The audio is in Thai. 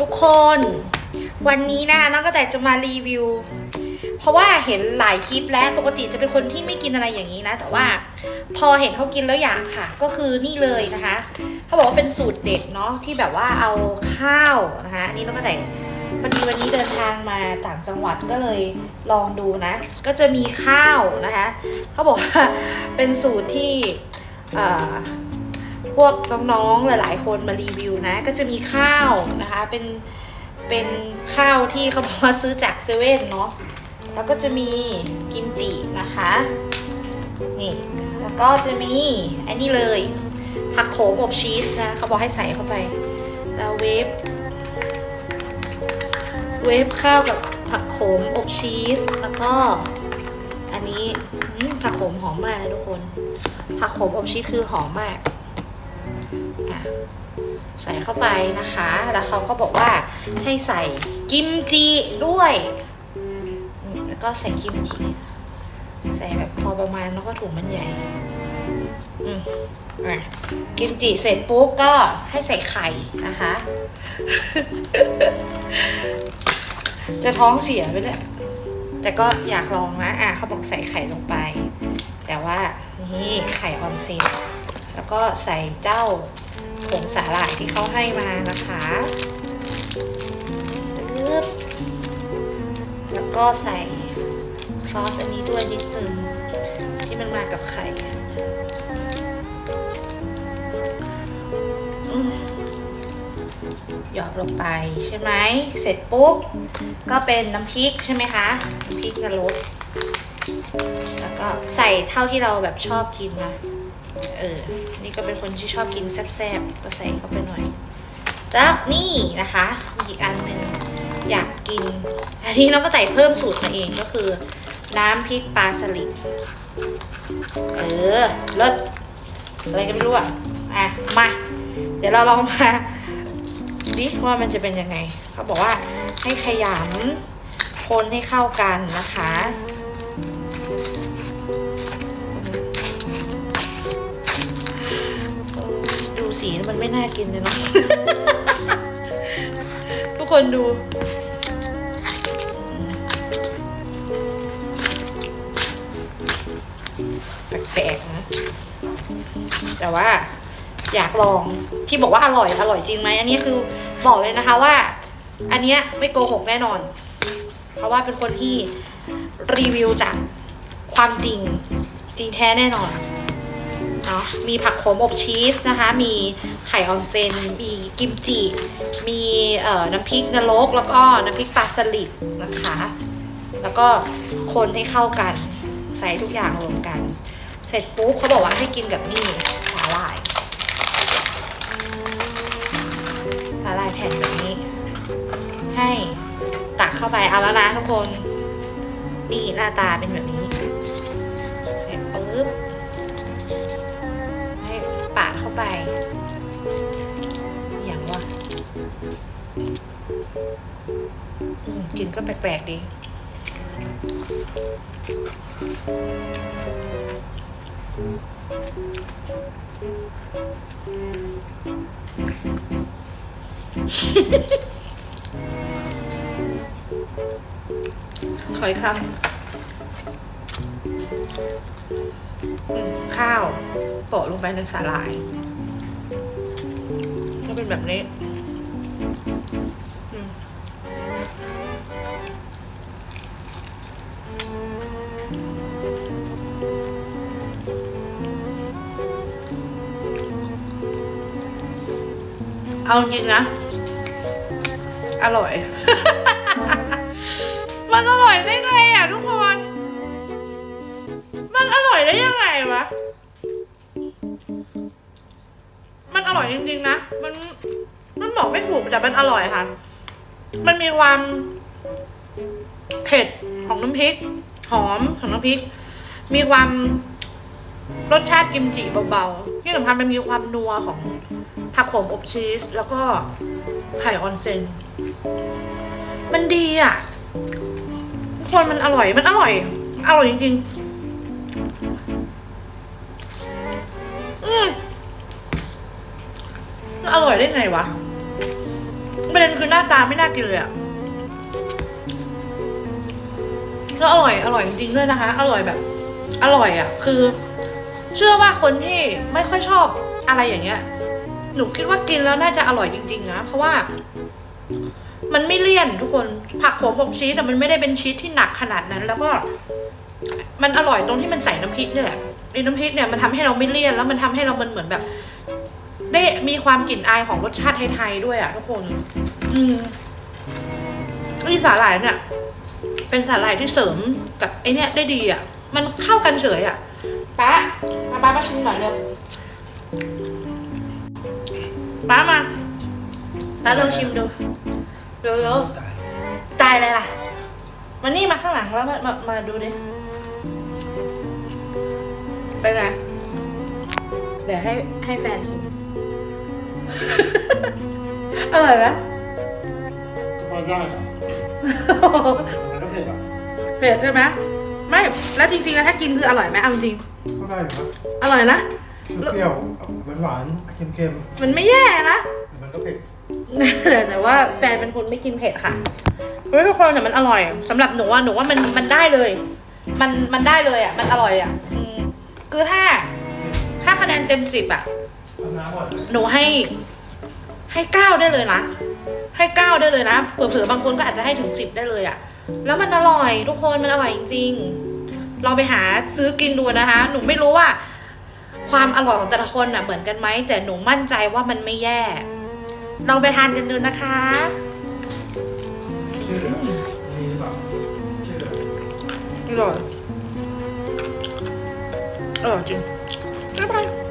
ทุกคนวันนี้นะคะน้องก็แต่จะมารีวิว เพราะว่าเห็นหลายคลิปแล้วปกติจะเป็นคนที่ไม่กินอะไรอย่างนี้นะ แต่ว่าพอเห็นเขากินแล้วอยากค่ะ ก็คือนี่เลยนะคะเขาบอกว่าเป็นสูตรเด็ดเนาะที่แบบว่าเอาข้าวนะคะนนี้น้องก็แต่พอดีวันนี้เดินทางมาต่างจังหวัดก็เลยลองดูนะ ก็จะมีข้าวนะคะเขาบอกว่าเป็นสูตรที่ พวกน้องๆหลาย ๆ คนมารีวิวนะ ก็จะมีข้าวนะคะ เป็นเป็นข้าวที่เขาบอกว่าซื้อจากเซเว่นเนาะแล้วก็จะมีกิมจินะคะนี่แล้วก็จะมีอันนี้เลย ผักโขมอบชีสนะเขาบอกให้ใส่เข้าไป แล้วเวฟเวฟข้าวกับผักโขมอบชีสแล้วก็อันนี้ผักโขมหอมมากเลยทุกคน ผักโขมอบชีสคือหอมมาก ใส่เข้าไปนะคะ แล้วเขาก็บอกว่าให้ใส่กิมจิด้วย แล้วก็ใส่กิมจิ ใส่แบบพอประมาณแล้วก็ถุงมันใหญ่อืมอะกิมจิเสร็จปุ๊บก็ให้ใส่ไข่นะคะ จะท้องเสียไปเลยแต่ก็อยากลองนะ อะเขาบอกใส่ไข่ลงไป แต่ว่านี่ไข่ออนเซน ก็ใส่เจ้าผงสาหร่ายที่เขาให้มานะคะแล้วก็ใส่ซอสอันนี้ด้วยนิดนึงที่มันมากับไข่หยอดลงไปใช่ไหม เสร็จปุ๊บ ก็เป็นน้ำพริกใช่ไหมคะ น้ำพริกนระลึกแล้วก็ใส่เท่าที่เราแบบชอบกินนะ เออ นี่ก็เป็นคนที่ชอบกินแซ่บๆ ก็ใส่เข้าไปหน่อย แล้วนี่นะคะอีกอันหนึ่งอยากกิน อันนี้เราก็ใส่เพิ่มสูตรมาเองก็คือ น้ำพริกปลาสลิด เออเลิศอะไรก็ไม่รู้อะ อะ มา เดี๋ยวเราลองมาดิว่ามันจะเป็นยังไง เขาบอกว่าให้ขยำคนให้เข้ากันนะคะ สีมันไม่น่ากินเลยเนาะ ทุกคนดู แปลกๆนะ แต่ว่าอยากลองที่บอกว่าอร่อยอร่อยจริงไหมอันนี้คือบอกเลยนะคะว่า อันเนี้ยไม่โกหกแน่นอน เพราะว่าเป็นคนที่รีวิวจากความจริงจริงแท้แน่นอน นาะมีผักโขมอบชีสนะคะ มีไข่ออนเซน มีกิมจิ มีน้ำพริกนรก แล้วก็น้ำพริกปลาสลิดนะคะ แล้วก็คนให้เข้ากันใส่ทุกอย่างรวมกัน เสร็จปุ๊บเขาบอกว่าให้กินกับนี่สาหร่ายสาหร่ายแผ่นแบบนี้ ให้ตักเข้าไปเอาแล้วนะทุกคนนี่หน้าตาเป็นแบบนี้ ไปอย่างว่าอืมกลินก็แปลกๆดีขอยคำ โปะลงไปในสาหร่ายก็เป็นแบบนี้เอาจริงนะ อร่อย มันอร่อยได้ไงอะทุกคน มันอร่อยได้ยังไงวะ ร่อยจริงๆนะ มันมันบอกไม่ถูกแต่มันอร่อยค่ะ มันมีความเผ็ดของน้ำพริก หอมของน้ำพริก มีความรสชาติกิมจิเบาๆที่สำคัญมันมีความนัวของผักโขมอบชีส แล้วก็ไข่ออนเซน มันดีอะทุกคนมันอร่อย มันอร่อย อร่อยจริงๆ ร่อยได้ไงวะประเด็นคือหน้าตาไม่น่ากินเลยอะแล้วอร่อยอร่อยจริงๆด้วยนะคะ อร่อยแบบ อร่อยอะคือ เชื่อว่าคนที่ไม่ค่อยชอบอะไรอย่างเงี้ย หนูคิดว่ากินแล้วน่าจะอร่อยจริง ๆ นะ เพราะว่า มันไม่เลี่ยนทุกคน ผักโขมอบชีสแต่มันไม่ได้เป็นชีสที่หนักขนาดนั้น แล้วก็ มันอร่อยตรงที่มันใส่น้ำพริกนี่แหละไอ้น้ำพริกเนี่ยมันทำให้เราไม่เลี่ยนแล้วมันทำให้เรามันเหมือนแบบ ได้มีความกลิ่นอายของรสชาติไทยๆด้วยอะทุกคน อืมนี่สาหร่ายเนี่ย เป็นสาหร่ายที่เสริมกับไอเนี่ยได้ดีอะ มันเข้ากันเฉยอะป้ามาป้ามาชิมหน่อยเร็วป้ามาป้าลองชิมดูเร็วๆ ตายตายเลยล่ะมานี่มาข้างหลังแล้วมามามาดูดิ เป็นไง เดี๋ยวให้ให้แฟนชิม อร่อยไหมพอได้เหรอมันก็เผ็ดอะเผ็ดใช่ไหมไม่ แล้วจริงๆแล้วถ้ากินคืออร่อยไหมเอาจริงก็ได้อยู่ครับอร่อยนะ เปรี้ยวๆหวานๆเค็มมันไม่แย่นะๆแต่มันก็เผ็ด แต่ว่าแฟนเป็นคนไม่กินเผ็ดค่ะเฮ้ยทุกคนแต่มันอร่อยสำหรับหนูว่าหนูว่ามันมันได้เลย มันมันได้เลยอะ มันอร่อยอะอืมคือถ้า ถ้าคะแนนเต็มสิบอะเอาน้ำก่อน หนูให้ให้เก้าได้เลยนะให้เก้าได้เลยนะเผื่อๆบางคนก็อาจจะให้ถึงสิบได้เลยอะแล้วมันอร่อยทุกคนมันอร่อยจริงๆลองไปหาซื้อกินดูนะคะ หนูไม่รู้ว่า ความอร่อยของแต่ละคนน่ะเหมือนกันไหมแต่หนูมั่นใจว่ามันไม่แย่ลองไปทานกันดูนะคะชื่ออะไรมีหรือเปล่าชื่ออะไรอร่อยอร่อยจริงบ๊ายบาย